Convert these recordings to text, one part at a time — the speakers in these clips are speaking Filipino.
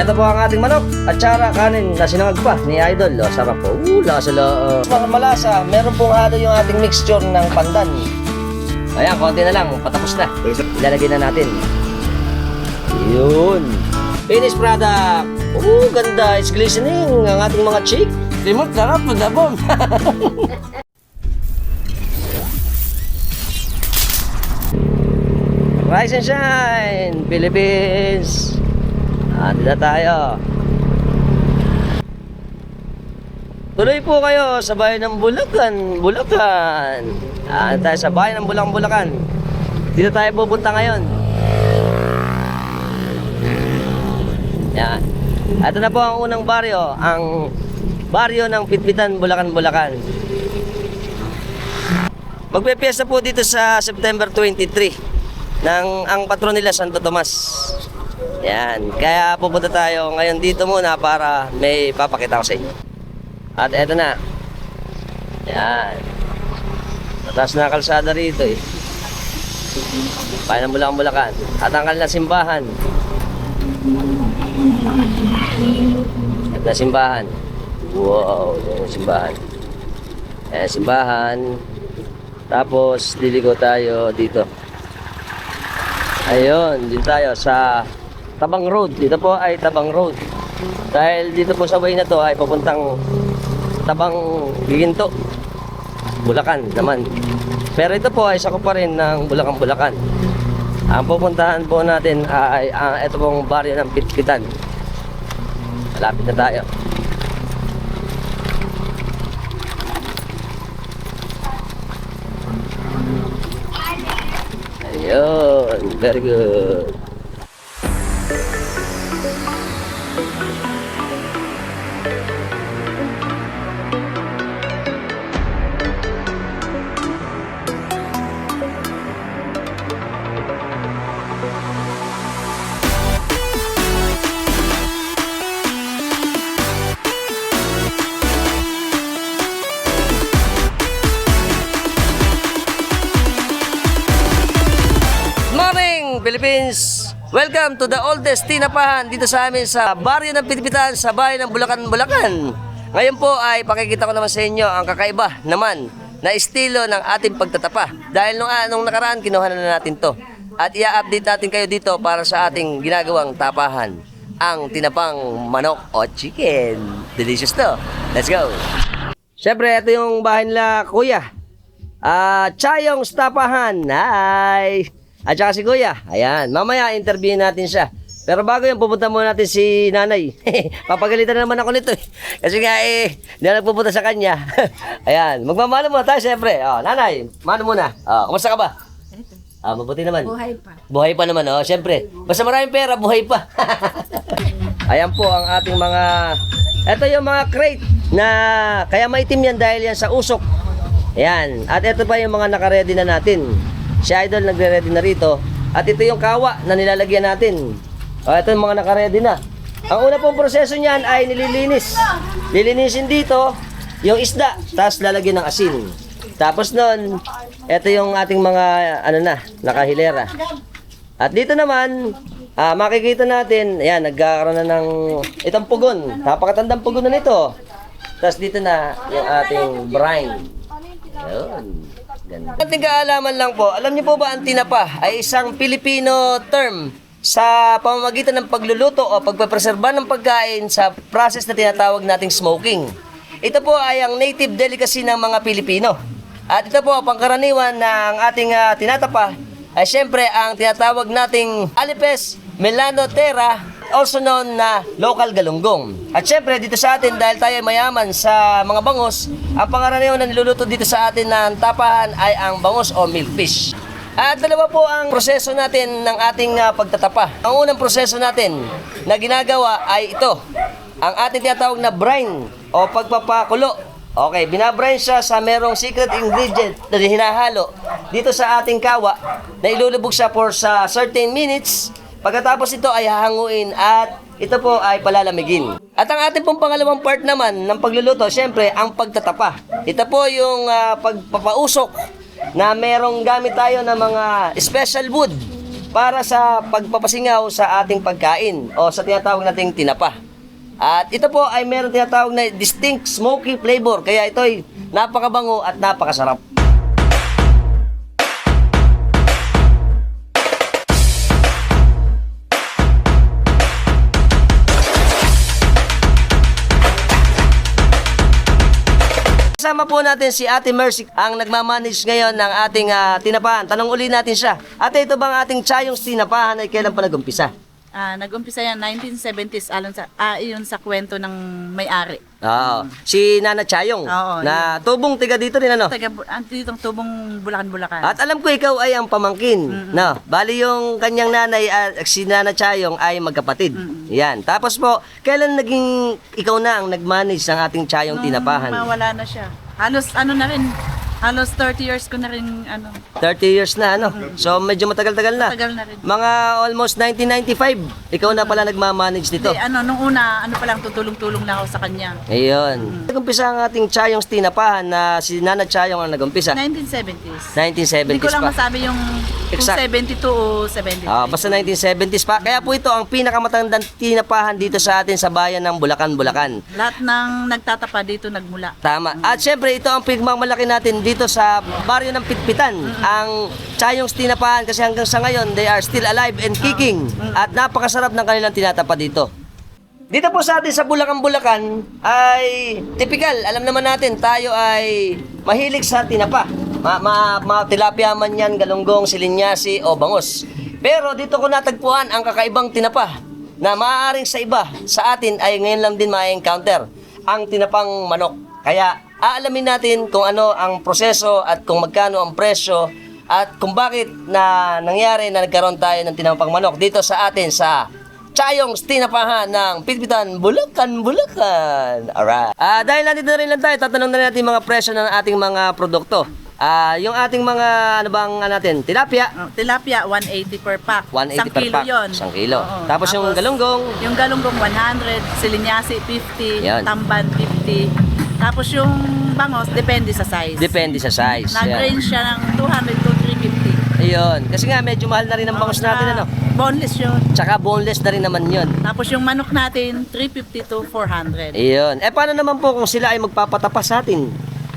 ito po ang ating manok at saka kanin na sinangag pa ni Idol. O, sarap po. Uh, lasa la. Uh. Malasa, meron pong halo yung ating mixture ng pandan. Ayan, konti na lang. Patapos na. Ilalagay na natin. Yun. Finished product. Oh, ganda. It's glistening ang ating mga chick. Timot, sarap. Madabon. Rise and shine, Philippines. Ando na tayo. Tuloy po kayo sa bayan ng Bulacan, Bulacan. Ando tayo sa bayan ng Bulacan, Bulacan. Dito tayo pupunta ngayon. Yan. Ito na po ang unang baryo, ang baryo ng Pitpitan, Bulacan, Bulacan. Magpepiesta po dito sa September 23 ng ang patron nila Santo Tomas. Yan. Kaya pupunta tayo ngayon dito muna para may papakita ko sa inyo. At eto na. Yan. Mataas na kalsada rito eh. Bayan ng Bulacan, Bulacan. At ang kanilang simbahan. At na simbahan. Wow, yung simbahan. Eh, simbahan. Tapos, liligo tayo dito. Ayun, dito tayo sa Tabang Road. Dito po ay Tabang Road. Dahil dito po sa way na to ay papuntang Tabang Giginto. Bulacan naman. Pero ito po ay sakop pa rin ng Bulacan Bulacan. Ang pupuntahan po natin ay uh, ito pong baryo ng Pitpitan. Malapit na tayo. Ayun, very good. Philippines! Welcome to the oldest tinapahan dito sa amin sa baryo ng Pilipitan sa bayan ng Bulacan, Bulacan. Ngayon po ay pakikita ko naman sa inyo ang kakaiba naman na estilo ng ating pagtatapa. Dahil nung, ah, nung nakaraan, kinuha na natin to. At i-update natin kayo dito para sa ating ginagawang tapahan. Ang tinapang manok o chicken. Delicious to. Let's go! Siyempre, ito yung bahay nila, kuya. Ah, Chayong Stapahan. Hi! At saka si Kuya. Ayan, mamaya interviewin natin siya. Pero bago yan, pupunta muna natin si nanay. Papagalitan na naman ako nito eh. Kasi nga eh, hindi na nagpupunta sa kanya. Ayan, magmamano muna tayo siyempre. Oh, nanay, mano muna. Oh, kumusta ka ba? Ah, mabuti naman. Buhay pa. Buhay pa naman, oh, siyempre. Basta maraming pera, buhay pa. Ayan po ang ating mga... Ito yung mga crate na... Kaya maitim yan dahil yan sa usok. Ayan. At ito pa yung mga nakaredy na natin. Si Idol nagre-ready na rito. At ito yung kawa na nilalagyan natin. O, ito yung mga nakaredy na. Ang una pong proseso niyan ay nililinis. Lilinisin dito yung isda, tapos lalagyan ng asin. Tapos nun, ito yung ating mga, ano na, nakahilera. At dito naman, ah, makikita natin, ayan, nagkakaroon na ng itong pugon. Napakatandang pugon na nito. Tapos dito na yung ating brine. Ayun. Ganda. Ating kaalaman lang po, alam niyo po ba ang tinapa ay isang Filipino term sa pamamagitan ng pagluluto o pagpapreserba ng pagkain sa process na tinatawag nating smoking. Ito po ay ang native delicacy ng mga Pilipino. At ito po, pangkaraniwan ng ating ah, tinatapa ay syempre ang tinatawag nating Alipes melanotera also known na local galunggong. At syempre dito sa atin dahil tayo ay mayaman sa mga bangus, ang pangaraniwan na niluluto dito sa atin ng tapahan ay ang bangus o milkfish. At dalawa po ang proseso natin ng ating ah, pagtatapa. Ang unang proseso natin na ginagawa ay ito. Ang ating tinatawag na brine o pagpapakulo. Okay, binabrine siya sa merong secret ingredient na hinahalo dito sa ating kawa na ilulubog siya for sa certain minutes. Pagkatapos ito ay hahanguin at ito po ay palalamigin. At ang ating pong pangalawang part naman ng pagluluto, syempre, ang pagtatapa. Ito po yung ah, pagpapausok na merong gamit tayo ng mga special wood para sa pagpapasingaw sa ating pagkain o sa tinatawag nating tinapa. At ito po ay meron tinatawag na distinct smoky flavor kaya ito ay napakabango at napakasarap. Kasama po natin si Ate Mercy ang nagmamanage ngayon ng ating ah, tinapahan. Tanong uli natin siya. Ate, ito bang ating tsayong tinapahan ay kailan pa nag-umpisa? Ah, nag-umpisa yan 1970s alon sa ah, yun sa kwento ng may-ari. Oo. Si Nana Chayong Oo, na tubong tiga dito rin ano. Taga Bu- ah, ditong tubong Bulacan-Bulacan. At alam ko ikaw ay ang pamangkin. No, bali yung kanyang nanay at si Nana Chayong ay magkapatid. Yan. Tapos po, kailan naging ikaw na ang nag-manage ng ating Chayong Nung tinapahan? Mawala na siya. Halos ano na rin, halos 30 years ko na rin ano, 30 years na ano. So medyo matagal-tagal na. tagal na rin. Mga almost 1995, ikaw na pala nagmamanage dito. Hindi, ano, nung una, ano pa lang, tutulong-tulong lang ako sa kanya. Ayun. Nag-umpisa ang ating Chayong tinapahan na si Nana Chayong ang nag-umpisa. 1970s. 1970s Hindi ko lang pa. masabi yung kung Exact. 72 o 73. Ah, basta 1970s pa. Kaya po ito ang pinakamatandang tinapahan dito sa atin sa bayan ng Bulacan, Bulacan. Lahat ng nagtatapa dito nagmula. Tama. At syempre, ito ang pigmangmalaki natin dito sa baryo ng Pitpitan. Ang Chayong tinapahan kasi hanggang sa ngayon, they are still alive and kicking. At napakasarap ng kanilang tinatapa dito. Dito po sa atin sa Bulacan, Bulacan ay typical. Alam naman natin, tayo ay mahilig sa tinapa. Ma, ma, ma tilapia man yan, galunggong, silinyasi o bangos. Pero dito ko natagpuan ang kakaibang tinapa na maaaring sa iba, sa atin ay ngayon lang din ma-encounter ang tinapang manok. Kaya aalamin natin kung ano ang proseso at kung magkano ang presyo at kung bakit na nangyari na nagkaroon tayo ng tinapang manok dito sa atin sa Chayong tinapahan ng Pitpitan, Bulacan, Bulacan. Alright. Ah, dahil nandito na rin lang tayo, tatanong na rin natin mga presyo ng ating mga produkto. Ah, yung ating mga, ano bang ano natin, tilapia, Oh, tilapia, 180 per pack. 180 Isang per kilo pack. yun. Isang kilo. Oo. Tapos yung galunggong, Yung galunggong 100, silinyasi 50, Yan. tamban 50. Tapos yung bangos, depende sa size. depende sa size. Nag-range siya ng 200 to 350. Ayun. Kasi nga, medyo mahal na rin ang bangus natin, ano. Boneless yun. Tsaka boneless na rin naman yun. Tapos yung manok natin, 350 to 400. Ayun. Eh, paano naman po kung sila ay magpapatapas sa atin?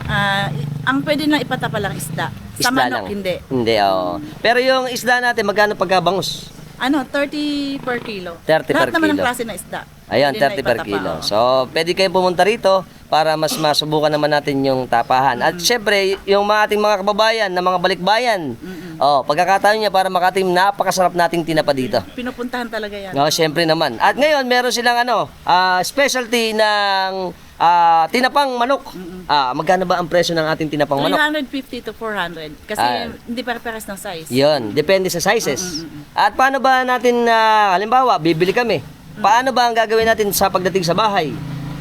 Ah, ang pwede na ipatapa lang isda. Sa Isda manok, lang. hindi. Hindi, oo. Pero yung isda natin, magkano pagka bangus? Ano, 30 per kilo. 30 per Lahat naman ng kilo. klase na isda. Na 30 per kilo. So, pwede kayong pumunta rito para mas masubukan naman natin yung tapahan. At syempre, yung mga ating mga kababayan na mga balikbayan, oh, pagkakataon niya para makatim napakasarap nating tinapa dito. Pinupuntahan talaga yan. No, syempre naman. At ngayon, meron silang ano, ah, specialty ng ah, tinapang manok. Ah, magkano ba ang presyo ng ating tinapang manok? 350 to 400. Kasi Ah. hindi pare-pares ng size. Yun, depende sa sizes. At paano ba natin, ah, halimbawa, bibili kami. Paano ba ang gagawin natin sa pagdating sa bahay?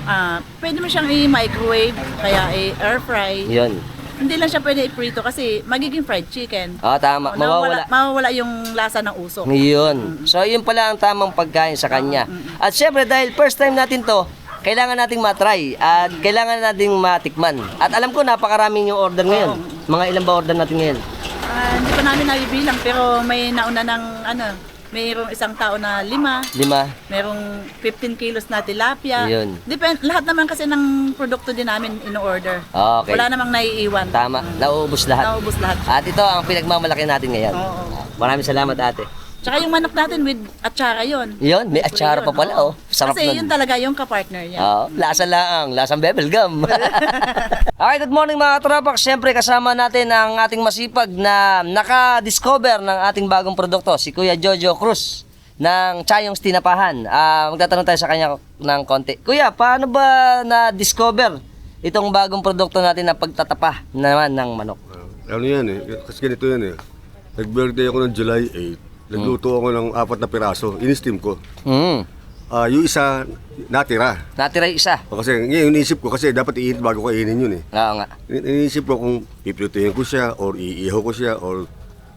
Ah, pwede mo siyang i-microwave, kaya i-air fry. Yun. Hindi lang siya pwede i-prito kasi magiging fried chicken. Ah, tama. O, Mawawala. mawawala yung lasa ng usok. Yun. So, yun pala ang tamang pagkain sa kanya. At syempre, dahil first time natin to, kailangan nating matry at kailangan nating matikman. At alam ko, napakaraming yung order ngayon. Mga ilan ba order natin ngayon? Ah, hindi pa namin nabibilang pero may nauna ng ano, mayroong isang tao na lima, Lima? merong 15 kilos na tilapia. Yun. Depend, lahat naman kasi ng produkto din namin in-order. Okay. Wala namang naiiwan. Tama. Nauubos lahat. Naubos lahat. At ito ang pinagmamalaki natin ngayon. Oo. Maraming salamat ate. Tsaka yung manok natin with atsara yun. Yun, may atsara pa pala oh. Sarap Kasi nun. yun talaga yung kapartner niya. Oo, lasa lang, lasang bebel gum. okay, good morning mga tropak. Siyempre kasama natin ang ating masipag na naka-discover ng ating bagong produkto, si Kuya Jojo Cruz ng Chayong Tinapahan. Ah, magtatanong tayo sa kanya ng konti. Kuya, paano ba na-discover itong bagong produkto natin na pagtatapa naman ng manok? Ano yan eh, kasi ganito yan eh. Nag-birthday ako ng July 8. Nagluto ako ng apat na piraso, in-steam ko. Hmm, Ah, yung isa, natira. natira yung isa. O kasi ngayon iniisip ko kasi dapat iinit bago kainin yun eh. Oo nga. In- Iniisip ko kung piplutuin ko siya or iihaw ko siya or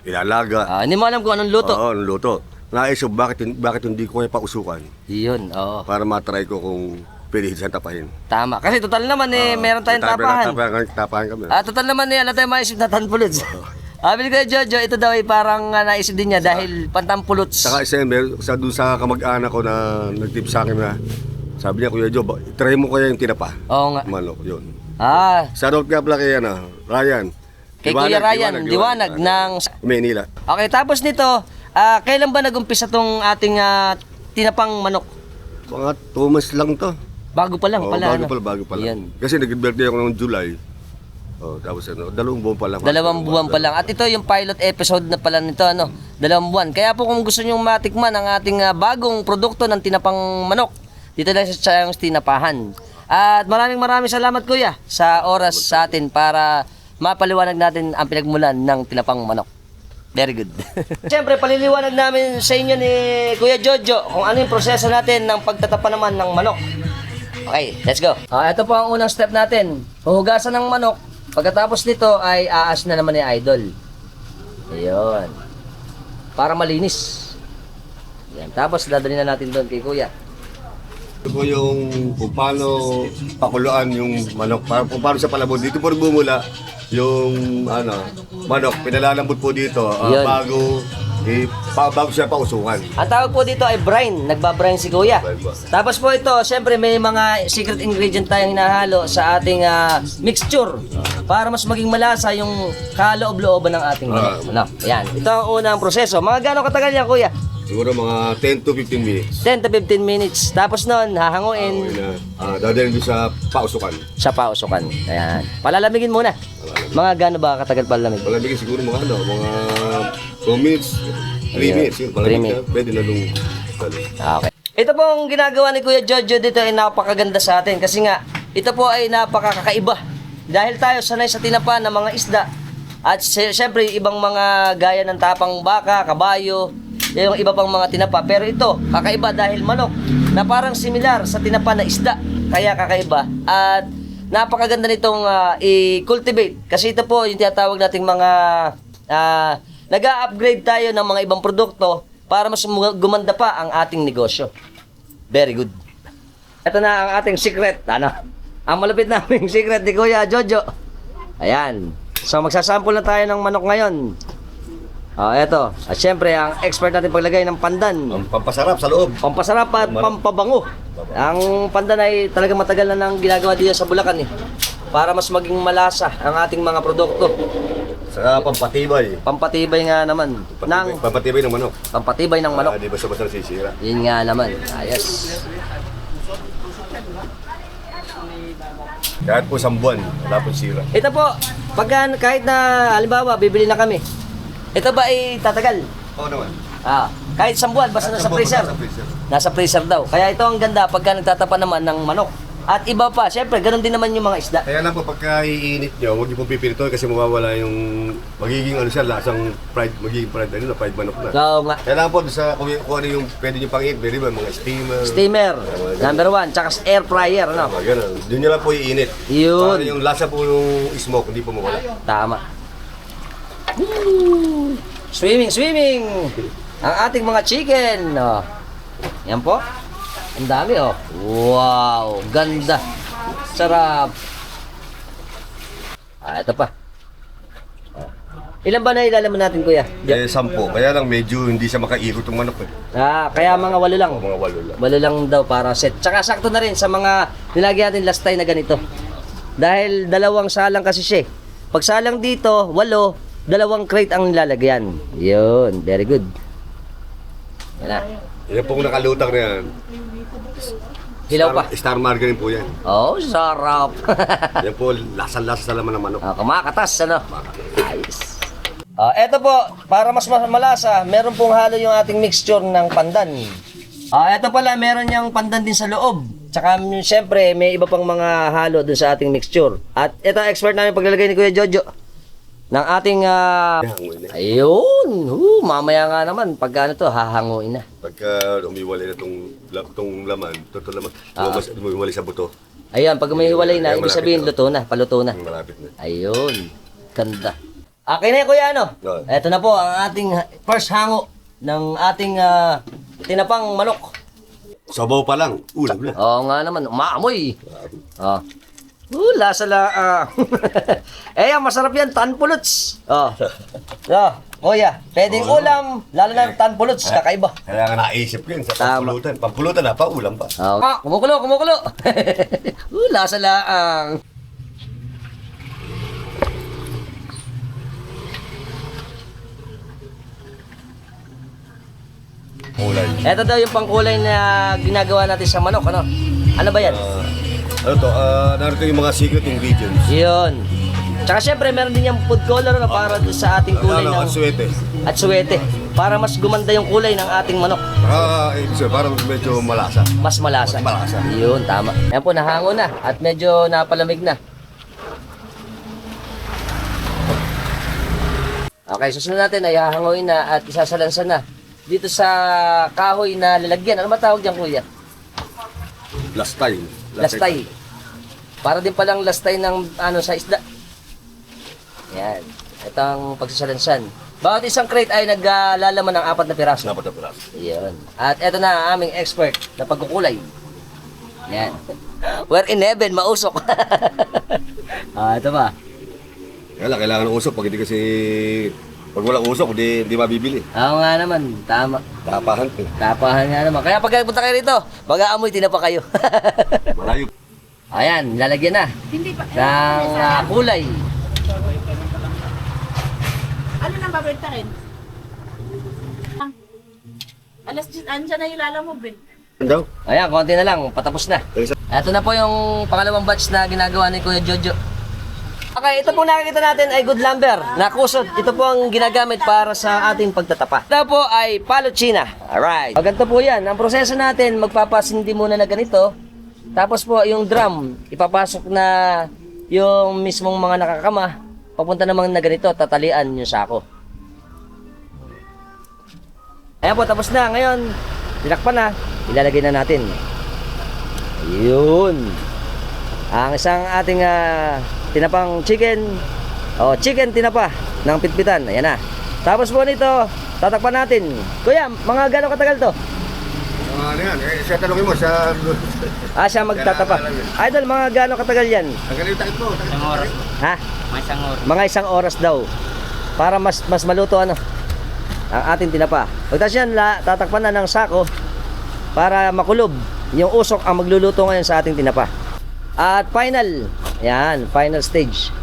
ilalaga. Ah, hindi mo alam kung anong luto. Oo, ng luto. Naisip bakit, bakit hindi ko kaya pausukan Yun, oo. para matry ko kung pwede siyang tapahin. Tama. Kasi total naman eh, meron tayong tapahan. Tapahan, tapahan kami. Ah, total naman eh, ano tayo maisip na 10 bullets. Sabi ko Jojo, ito daw ay parang uh, naisip din niya dahil pantampulot. Saka isa yun, meron- sa doon sa kamag-anak ko na nagtip sa akin na sabi niya, Kuya Joe, ba- try mo kaya yung tinapa. Oo nga. Manok, yun. Ah, Shoutout nga pala kay ano, Ryan. kay Kuya Ryan, Diwanag, ng... Manila. Okay, tapos nito, ah, kailan ba nagumpisa tong ating ah, tinapang manok? Mga 2 months lang to. Bago pa lang Oo, pala. bago ano? pala, bago pala. Yan. Kasi nag-birthday ako ng July. Oh, tapos ano, dalawang buwan pa lang. Dalawang buwan pa lang. At ito yung pilot episode na pala nito, ano, dalawang buwan. Kaya po kung gusto nyo matikman ang ating ah, bagong produkto ng tinapang manok, dito lang sa Chayang's Tinapahan. At maraming maraming salamat kuya sa oras sa atin para mapaliwanag natin ang pinagmulan ng tinapang manok. Very good. Siyempre, paliliwanag namin sa inyo ni Kuya Jojo kung ano yung proseso natin ng pagtatapa naman ng manok. Okay, let's go. Ah, ito po ang unang step natin. Huhugasan ng manok. Pagkatapos nito ay aas na naman ni Idol. Ayun. Para malinis. Yan. Tapos dadalhin na natin doon kay Kuya. Ito po yung kung paano pakuluan yung manok. Para, kung paano sa palabot. Dito po bumula yung ano, manok. Pinalalambot po dito ah, Yun. bago, eh, pa, bago siya pausukan. Ang tawag po dito ay brine. Nagbabrine si Kuya. Brine ba? Tapos po ito, syempre may mga secret ingredient tayong hinahalo sa ating ah, mixture para mas maging malasa yung kaloob-looban ng ating manok. Ah. Ano? Yan. Ito ang unang proseso. Mga gano'ng katagal yan, Kuya? Siguro mga 10 to 15 minutes. 10 to 15 minutes. Tapos nun, Okay hahanguin na. Ah, dadalhin doon sa pausukan. sa pausukan. Ayan. Palalamigin muna. Mga gano'n ba katagal palamig? Palamigin siguro mga ano, mga 2 minutes, 3 Ayan. minutes. Yun, palamig minutes. na, pwede na nung. Okay. Ito po ang ginagawa ni Kuya Jojo dito ay napakaganda sa atin kasi nga ito po ay napakakaiba. Dahil tayo sanay sa tinapa ng mga isda at sy- syempre ibang mga gaya ng tapang baka, kabayo, yung iba pang mga tinapa. Pero ito, kakaiba dahil manok na parang similar sa tinapa na isda. Kaya kakaiba. At napakaganda nitong ah, i-cultivate kasi ito po yung tinatawag nating mga ah, nag-upgrade tayo ng mga ibang produkto para mas gumanda pa ang ating negosyo. Very good. Ito na ang ating secret. Ano? Ang malupit naming secret ni Kuya Jojo. Ayan. So magsasample na tayo ng manok ngayon. Oh, eto. At syempre, ang expert natin paglagay ng pandan. Ang pampasarap sa loob. Pampasarap at pampabango. Ang pandan ay talagang matagal na nang ginagawa dito sa Bulacan eh. Para mas maging malasa ang ating mga produkto. Saka pampatibay. Pampatibay nga naman. Pampatibay, Ng, pampatibay ng manok. pampatibay ng manok. Ah, di ba sa basta nasisira? Yun nga naman. Ayos. Kahit po isang buwan, wala po sira. Ito po, pagka kahit na halimbawa bibili na kami. Ito ba ay tatagal? Oo naman. Ah, kahit isang buwan basta nasa freezer. Nasa freezer. Nasa freezer daw. Kaya ito ang ganda pagka nagtatapa naman ng manok. At iba pa, syempre, ganun din naman yung mga isda. Kaya lang po pagka iinit nyo, huwag niyo pong pipirito kasi mawawala yung magiging ano siya, lasang fried, magiging fried ano na, fried manok na. So, nga, Kaya lang po doon sa kung, kung ano yung pwede nyo pang eat, pwede ba mga steamer. steamer, number one, tsaka air fryer, ano? Mga ganun. Doon nyo lang po iinit. Yun. Para yung lasa po yung smoke, hindi po mawala. Tama. Woo! Swimming, swimming! Ang ating mga chicken. Oh. Yan po. Ang dami oh. Wow, ganda. Sarap. Ah, ito pa. Ilan ba na ilalaman natin, kuya? Eh, sampo. Kaya lang medyo hindi siya makaikot yung manok eh. Ah, kaya mga walo lang. Mga walo lang. Walo lang daw para set. Tsaka sakto na rin sa mga nilagyan natin last time na ganito. Dahil dalawang salang kasi siya. eh. Pag salang dito, walo, dalawang crate ang nilalagyan. Yun, very good. Na. Yan pong nakalutang na yan. Hilaw pa. Star, star margarine po yan. Oh, sarap. Yan po, lasa-lasa sa laman ng manok. ah, kumakatas, ano? Ayos. Ah, eto po, para mas malasa, meron pong halo yung ating mixture ng pandan. Ah, eto pala, meron yung pandan din sa loob. Tsaka mm, syempre, may iba pang mga halo dun sa ating mixture. At ito expert namin paglalagay ni Kuya Jojo ng ating ah, na. ayun. Uh, mamaya nga naman pag ano to, hahanguin na. Pagka umiwalay na tong, la- tong laman, totoo laman, Ah. lumas, umiwalay sa buto, Ayun, pag may hiwalay na, Ayan, ibig sabihin malapit luto na, paluto na. malapit na. Ayun. Ganda. Okay na yan, kuya, ano? Oo. Ito na po ang ating first hango ng ating ah, tinapang manok. Sabaw pa lang, ulam na. Oo nga naman, umaamoy. Oh. Hula sa laang. eh, ang masarap yan, tanpuluts. Oh. Oh, kuya, pwedeng ulam, lalo na yung tanpuluts, kakaiba. Kaya nga naisip ko yun sa Tama. pampulutan. Pampulutan na, paulam pa. Oh. Ah, kumukulo, kumukulo. Hula sa laang. Kulay. Ito daw yung pangkulay na ginagawa natin sa manok, ano? Ano ba yan? Ah, ano to? Ah, narito yung mga secret ingredients. Yun. Tsaka syempre, meron din yung food color na para doon sa ating kulay Ano, ng ang suwete. at suwete. Para mas gumanda yung kulay ng ating manok. Ah, eh, so, parang medyo malasa. Mas malasa. Mas malasa. Yun, tama. Yan po, nahango na at medyo napalamig na. Okay, susunod natin ay hahangoy na at isasalansan na. Dito sa kahoy na lalagyan. Ano ba tawag dyan, kuya? Lastay. Lastay. Para din palang lastay ng ano sa isda. Yan. Ito ang pagsasalansan. Bawat isang crate ay naglalaman ng apat na piraso. Dapat na piraso. Yun. At ito na ang aming expert na pagkukulay. Yan. We're in heaven, mausok. ah, ito ba? Kaya lang, kailangan ng usok. Pag hindi kasi... Pag walang usok, hindi, hindi mabibili. Oo nga naman, tama. Tapahan. Tapahan nga naman. Kaya pag punta kayo rito, mag-aamoy, tinapa kayo. Malayo. Ayan, lalagyan na Hindi pa. ng ah, kulay. Ano nang babenta rin? Alas 10, andyan na yung lalamove eh. Ano daw? Ayan, konti na lang, patapos na. Ito na po yung pangalawang batch na ginagawa ni Kuya Jojo. Okay, ito po nakikita natin ay good lumber na kusot. Ito po ang ginagamit para sa ating pagtatapa. Ito po ay palochina. Alright. Pag ganito po yan, ang proseso natin, magpapasindi muna na ganito. Tapos po yung drum, ipapasok na yung mismong mga nakakama. Papunta naman na ganito, tatalian yung sako. Ayan po, tapos na. Ngayon, tinakpan na. Ilalagay na natin. Ayun. Ang isang ating ah, tinapang chicken. O, chicken tinapa ng pitpitan. Ayan na. Tapos po nito, tatakpan natin. Kuya, mga gano'ng katagal to? Ano yan? Eh, siya tanongin mo, siya... Ah, siya magtatapa. Idol, mga gano'ng katagal yan? Ang galing takip mo. Isang oras. Ha? Mga isang oras daw. Para mas mas maluto ano ang ating tinapa. Pagtas yan, la, tatakpan na ng sako para makulob. Yung usok ang magluluto ngayon sa ating tinapa. At final, yan, final stage.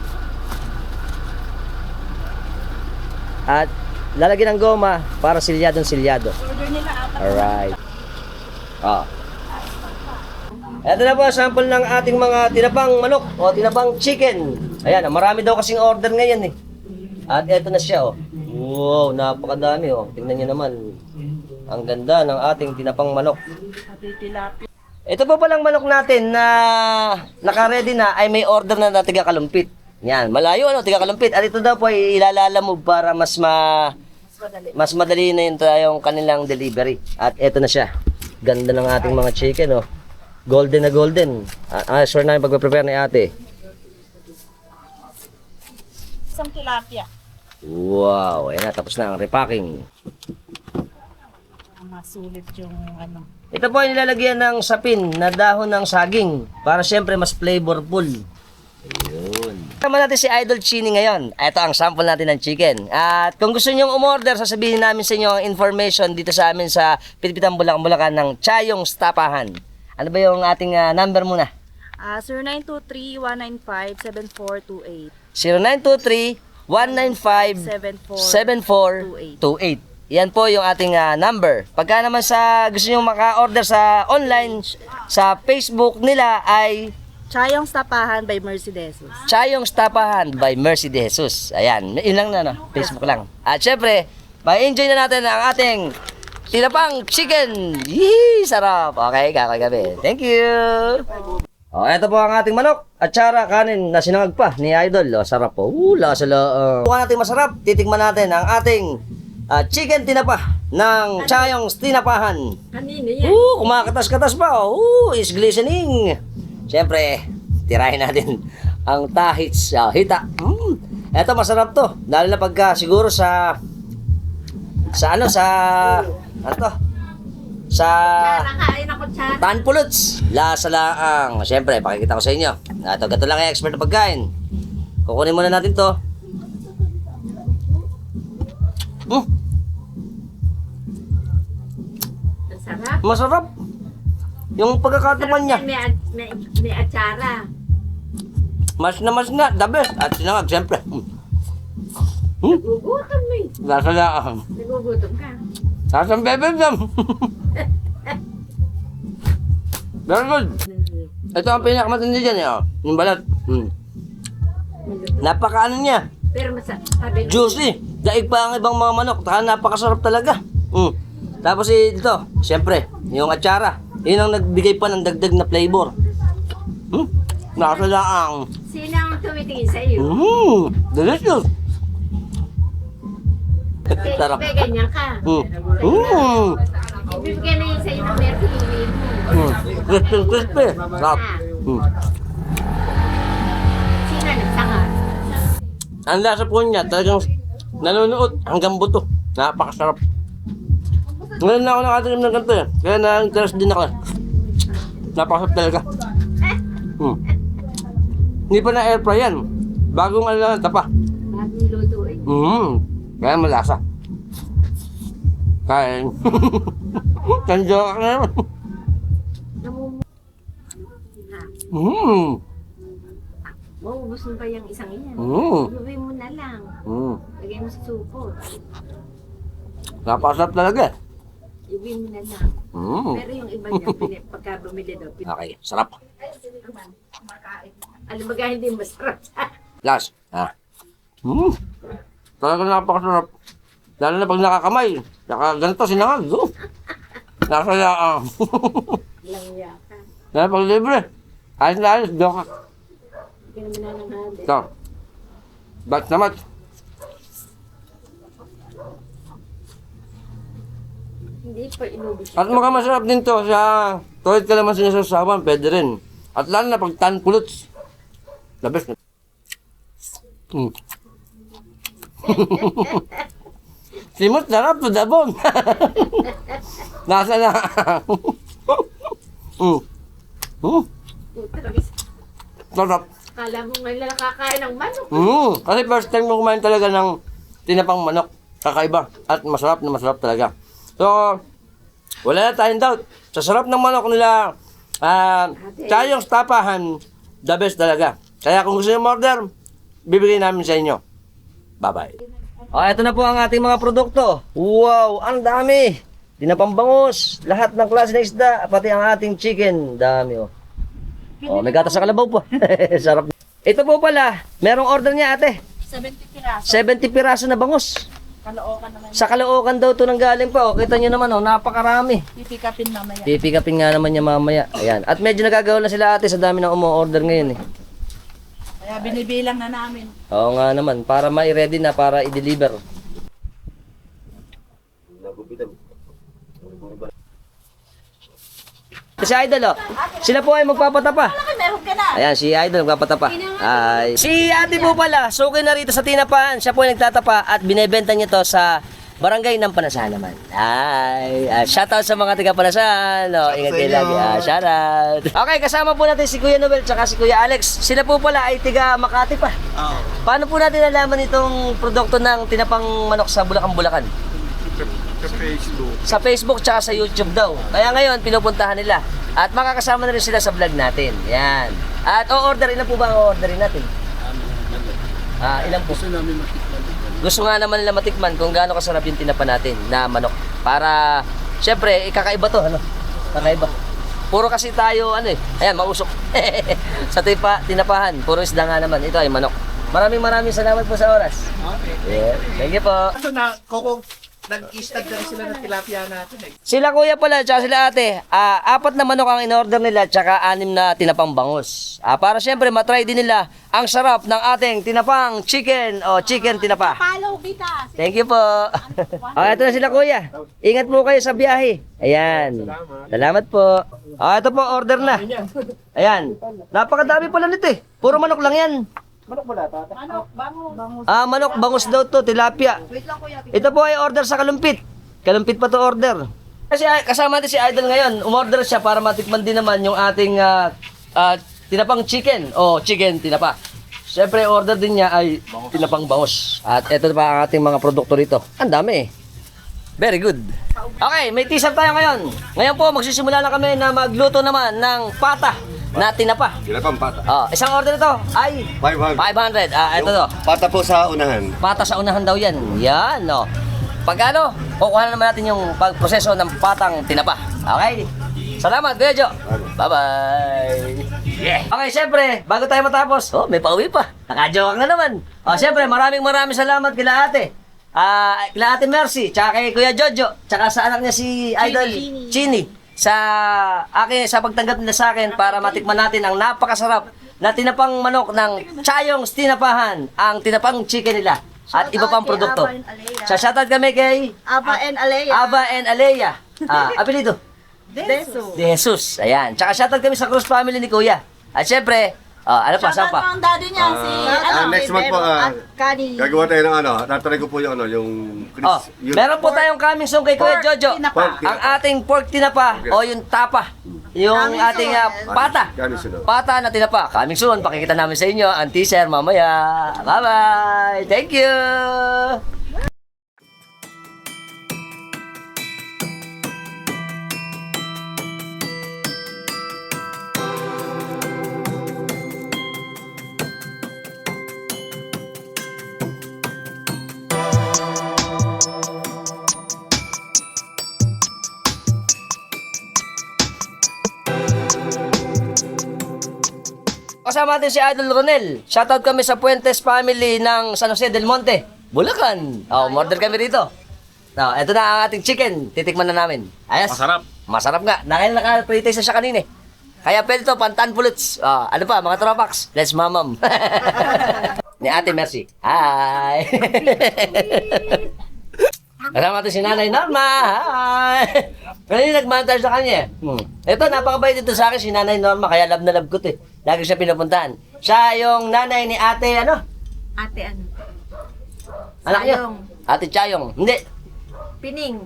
At lalagyan ng goma para silyadong silyado. Alright. Ah. Ito na po, sample ng ating mga tinapang manok o tinapang chicken. Ayan, marami daw kasing order ngayon eh. At ito na siya oh. Wow, napakadami oh. Tingnan niyo naman. Ang ganda ng ating tinapang manok. Ito po palang manok natin na naka-ready na ay may order na na tiga kalumpit. Yan, malayo ano, tiga kalumpit. At ito daw po ay ilalalamove para mas ma Mas madali. mas madali na yung tayong kanilang delivery. At eto na siya. Ganda ng ating mga chicken, oh. Golden na golden. Ah, ah, sure na yung pagpe-prepare ni ate. Isang tilapia. Wow, ayan na, tapos na ang repacking. Masulit yung ano. Ito po ay nilalagyan ng sapin na dahon ng saging para syempre mas flavorful. Ayun. Tama natin si Idol Chini ngayon. Ito ang sample natin ng chicken. At kung gusto niyo umorder, sasabihin namin sa inyo ang information dito sa amin sa Pilipitan Bulacan Bulacan ng Chayong Stapahan. Ano ba yung ating ah, number muna? Ah, 0923-195-7428. 0923-195-7428. Yan po yung ating ah, number. Pagka naman sa gusto niyo maka-order sa online, sa Facebook nila ay Chayong Stapahan by Mercy Desus. Chayong Stapahan by Mercy de Jesus. Ayan, yun lang na, no? Facebook lang. At syempre, ma-enjoy na natin ang ating tinapang chicken. Yee, sarap. Okay, kakagabi. Thank you. Oh, ito po ang ating manok. At tsara kanin na sinangag pa ni Idol. Oh, sarap po. Uh, lasa lang. Kung natin masarap, titikman natin ang ating ah, chicken tinapa ng Chayong Tinapahan. Kanina Uh, kumakatas-katas pa. Oh. Uh, is glistening. Siyempre, tirahin natin ang tahits sa hita. Mm. Eto, masarap to. Lalo na pagka siguro sa sa ano, sa ano to? sa Kain ako tsara. Tan Puluts. Lasa laang. Siyempre, pakikita ko sa inyo. Ito, gato lang yung expert na pagkain. Kukunin muna natin to. Hmm, Ang sarap. masarap. Yung pagkakataman niya. May, may, may atsara. Mas na mas na, the best. At sinangag, siyempre. Hmm. Hmm, Nagugutom mo eh. lasa laang. Nagugutom ka. Lasa bebe jam. Very good. Ito ang pinakamatindi dyan eh. oh. Yung balat. Hmm. Napaka ano niya. Pero masa, sabi ko, Juicy. Daig pa ang ibang mga manok. Taka napakasarap talaga. Mm. Tapos eh, dito, siyempre, yung atsara. Yun ang nagbigay pa ng dagdag na flavor. Hmm? Nakasalaang. sino ang tumitingin sa iyo? Mm. Delicious. Kaya Sarap. May ganyan ka. Mm. Mm. Ibibigay na yun sa iyo ng iuwi mo. Mm. Crispy, crispy. Sarap. Mm. Sino nagsaka? Ang lasa po niya, talagang nanonood hanggang buto. Napakasarap. Ngayon na ako nakatikim ng ganito eh. Kaya na-interest din ako. eh. Napakasarap talaga. Hmm. Hindi pa na air fry yan. Bagong ano lang, tapa. Bagong luto eh. Mm. Kaya malasa. Kain. Kanjo ka na naman. Namumu... Ha? Mm. Maubos mo pa yung isang iyan. Mm. Iuwi mo na lang. Mm. Lagay mo sa supot. Napakasarap talaga. eh. Iuwi mo na lang. Mm. Pero yung iba niya, pini, pagka bumili daw, pin- Okay, sarap. alam ba hindi masarap Last. Ah. Mm. Talaga napakasarap. Lalo na pag nakakamay. Naka ganito sinangag. Oh. Nasa ah. lang yaka. Lalo pag libre. Ayos na ayos. Doka. Hindi naman na ng hali. Ito. Bat na mat. Hindi pa inubos At mukhang masarap din to sa toilet ka naman sinasasawan. Pwede rin. At lalo na pag tan puluts. The best. Mm. Simot sarap to dabon. Nasa na. mm. Mm. Sarap. Kala mo ngayon na nakakain ng manok. Mm. Kasi first time ko kumain talaga ng tinapang manok. Kakaiba. At masarap na masarap talaga. So, wala na tayong doubt. Sa sarap ng manok nila, ah, tsaka yung tapahan, the best talaga. Kaya kung gusto nyo order, bibigay namin sa inyo. Bye-bye. Oh, ito na po ang ating mga produkto. Wow, ang dami. Tinapang bangus, lahat ng klase ng isda, pati ang ating chicken. Dami oh. Oh, may gatas sa kalabaw po. Sarap. Ito po pala, merong order niya ate. 70 piraso. 70 piraso na bangus. Kalookan naman. Sa Caloocan daw to nang galing pa. Oh. Kita nyo naman, oh, napakarami. Pipikapin mamaya. Pipikapin nga naman niya mamaya. Ayan. At medyo nagagawa na sila ate sa dami ng umu-order ngayon eh. Kaya binibilang na namin. Oo nga naman, para ma-ready na para i-deliver. Si Idol, oh. Sila po ay magpapatapa. Ayan, si Idol nagpapatapa. Ay, si ate po pala, suki na rito sa Tinapaan. Siya po ay nagtatapa at binebenta niya to sa Barangay ng Panasan naman. Ay, uh, shoutout sa mga taga Panasan. Oh, ingat kayo lagi. Ah, shoutout. Okay, kasama po natin si Kuya Noel at si Kuya Alex. Sila po pala ay tiga Makati pa. Paano po natin nalaman itong produkto ng tinapang manok sa Bulacan, Bulacan? Sa Facebook. Sa Facebook tsaka sa YouTube daw. Kaya ngayon, pinupuntahan nila. At makakasama na rin sila sa vlog natin. Yan. At o-order, ilan po ba ang o-orderin natin? Ah, ilan po? Gusto namin makita. Gusto nga naman nila matikman kung gaano kasarap yung tinapa natin na manok. Para, syempre, ikakaiba to, ano? Kakaiba. Puro kasi tayo, ano eh, ayan, mausok. sa tipa, tinapahan, puro isda nga naman. Ito ay manok. Maraming maraming salamat po sa oras. Okay. Yeah. Thank you po. Kaso na, kung nag-istag na rin sila ng tilapia natin eh. Sila kuya pala, tsaka sila ate, ah, apat na manok ang in-order nila, tsaka anim na tinapang bangus. Ah, para syempre, matry din nila ang sarap ng ating tinapang chicken o chicken tinapa. Follow kita. Thank you po. ah, ito na sila kuya. Ingat po kayo sa biyahe. Ayan. Salamat po. Ah, ito po, order na. Ayan. Napakadami pala nito eh. Puro manok lang yan. Manok, bango. Ah, manok, bangus daw to, tilapia. Ito po ay order sa kalumpit. Kalumpit pa to order. Kasi kasama natin si Idol ngayon, umorder siya para matikman din naman yung ating ah, ah, tinapang chicken o chicken tinapa. Siyempre, order din niya ay tinapang bangus. At ito pa ang ating mga produkto rito. Ang dami eh. Very good. Okay, may t-shirt tayo ngayon. Ngayon po, magsisimula na kami na magluto naman ng pata na tinapa. Sila pang pata. Oh, isang order ito ay 500. 500. Ah, ito to. Pata po sa unahan. Pata sa unahan daw yan. Yan, no. Pag ano, kukuha na naman natin yung pagproseso ng patang tinapa. Okay? Salamat, Kuya Jo. Bye-bye. Yeah. Okay, syempre, bago tayo matapos, oh, may pauwi pa. Nakajoke na naman. Oh, syempre, maraming maraming salamat kila ate. Ah, kila ate Mercy, tsaka kay Kuya Jojo, tsaka sa anak niya si Idol Chini. Sa akin, sa pagtanggap nila sa akin para matikman natin ang napakasarap na tinapang manok ng Chayong Tinapahan, ang tinapang chicken nila. At iba pang produkto. Sa shoutout kami kay Aba and Alea. Aba and Alea. Ah, apelido? Deso. De Jesus. Ayan. Tsaka shoutout kami sa Cruz family ni Kuya. At syempre, ah, ano pa, saan Shoutout pa? mo ang daddy niya, si, Ah, ano, next month po, ah, At Kani. gagawa tayo ng ano, tatry ko po yung ano, yung Chris. Oh, yung, meron po tayong coming soon kay Kuya Pork Jojo. tinapa. Pork Ang ating pork tinapa o yung tapa. Yung Coming ating soon. ah, pata. Coming soon. Pata na tinapa. Coming soon. Pakikita namin sa inyo ang teaser mamaya. Bye-bye. Thank you. Kasama natin si Idol Ronel. Shoutout kami sa Puentes family ng San Jose del Monte, Bulacan. Oh, order kami rito. Oh, ito na ang ating chicken. Titikman na namin. Ayos. Masarap. Masarap nga. Dahil naka-pre-taste na siya kanina eh. Kaya pwede to, pantan puluts. Oh, ano pa, mga tropax. Let's mamam. Ni Ate Mercy. Hi! Kasama natin si Nanay Norma. Hi! Kanina nagmantar sa kanya. eh. Hmm. Ito, napakabait ito sa akin si Nanay Norma, kaya love na love ko to eh. Lagi siya pinupuntahan. Siya yung nanay ni ate, ano? Ate ano? Anak? Chayong. Ate Chayong. Hindi. Pining.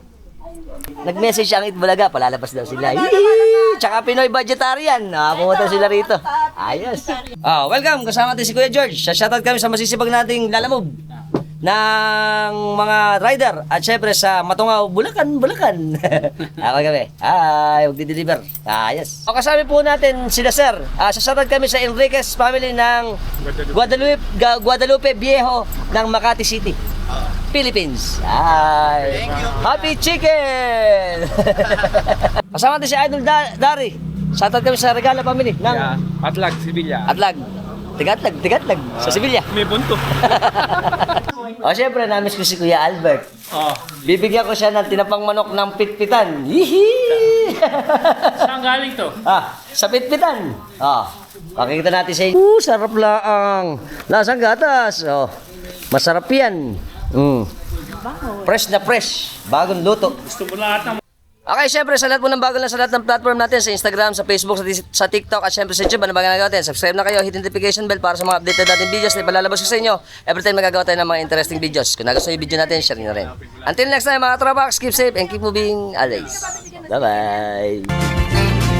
Nag-message ang Itbulaga, palalabas daw sila. Yee! Tsaka Pinoy vegetarian. Ah, pumunta sila rito. Ayos. Ah, welcome. Kasama natin si Kuya George. Shoutout kami sa masisipag nating lalamove ng mga rider at syempre sa Matungaw, Bulacan, Bulacan. Ako kami. Ay, magdi-deliver. Ayos. O kasama po natin sila sir. Ah, sa shoutout kami sa Enriquez family ng Guadalupe, Ga- Guadalupe Viejo ng Makati City. Philippines. Ay. Happy chicken! Kasama natin si Idol da- Dari. Shoutout kami sa Regala Family ng Yeah. Atlag, Sevilla. Atlag. Tigatlag, Tigatlag, sa Sevilla. May bunto. O syempre, namiss ko si Kuya Albert. oh. Bibigyan ko siya ng tinapang manok ng pitpitan. Hihi! Saan galing to? ah, sa pitpitan. Ah, pakikita natin sa inyo. Uh, sarap laang. Lasang gatas. Oh, masarap yan. Mm. Fresh na fresh. Bagong luto. Gusto mo lahat ng Okay, syempre sa lahat po ng bago lang sa lahat ng platform natin, sa Instagram, sa Facebook, sa, sa TikTok, at syempre sa YouTube, ano ba ginagawa natin? Subscribe na kayo, hit notification bell para sa mga updated natin videos na ipalalabas ko sa inyo. Every time magagawa tayo ng mga interesting videos. Kung nagustuhan yung video natin, share nyo rin. Until next time mga tropa, keep safe and keep moving always. Bye-bye!